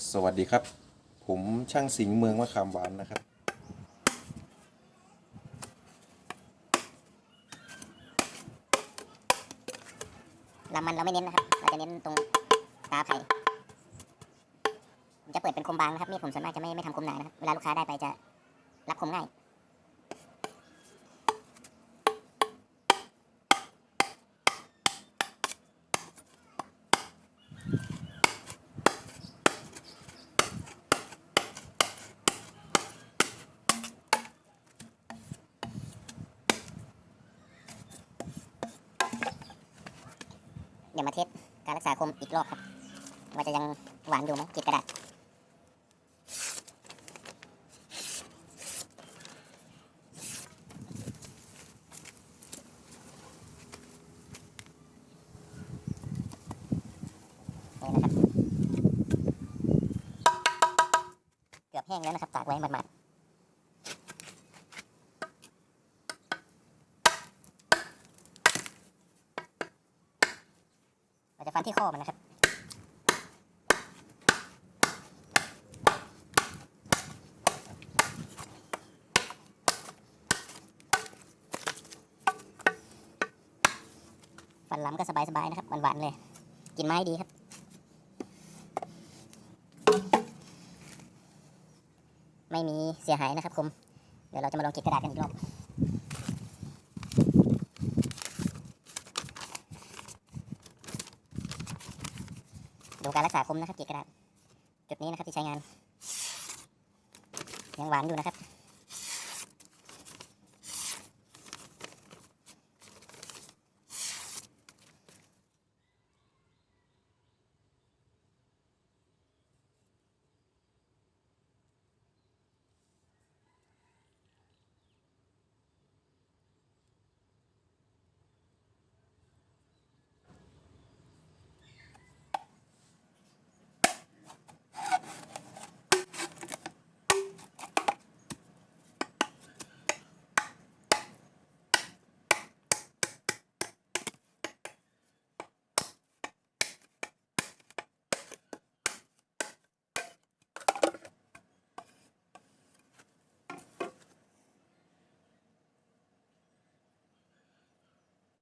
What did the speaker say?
สวัสดีครับ ผมช่างสิงห์เมืองมะขามหวานนะครับ ลำมันเราไม่เน้นนะครับ เราจะเน้นตรงตาไข่ผมจะเปิดเป็นคมบางนะครับมีดผมส่วนมากจะไม่ไม่ทำคมหนานะครับ เวลาลูกค้าได้ไปจะรับคมง่าย เดี๋ยวมาเทสการรักษาคมอีกรอบครับว่าจะยังหวานอยู่ไหมกรีดกระดาษนี่นะครับ เกือบแห้งแล้วนะครับ ตากไว้หมาดๆ เราจะฟันที่ข้อมันนะครับฟันล้ำก็สบายๆนะครับหวานๆเลย กินไม้ดีครับไม่มีเสียหายนะครับคมเดี๋ยวเราจะมาลองเก็บกระดาษกันอีกรอบ ดูการรักษาคมนะครับเก็บกระดาษจุดนี้นะครับที่ใช้งาน ยังหวานอยู่นะครับ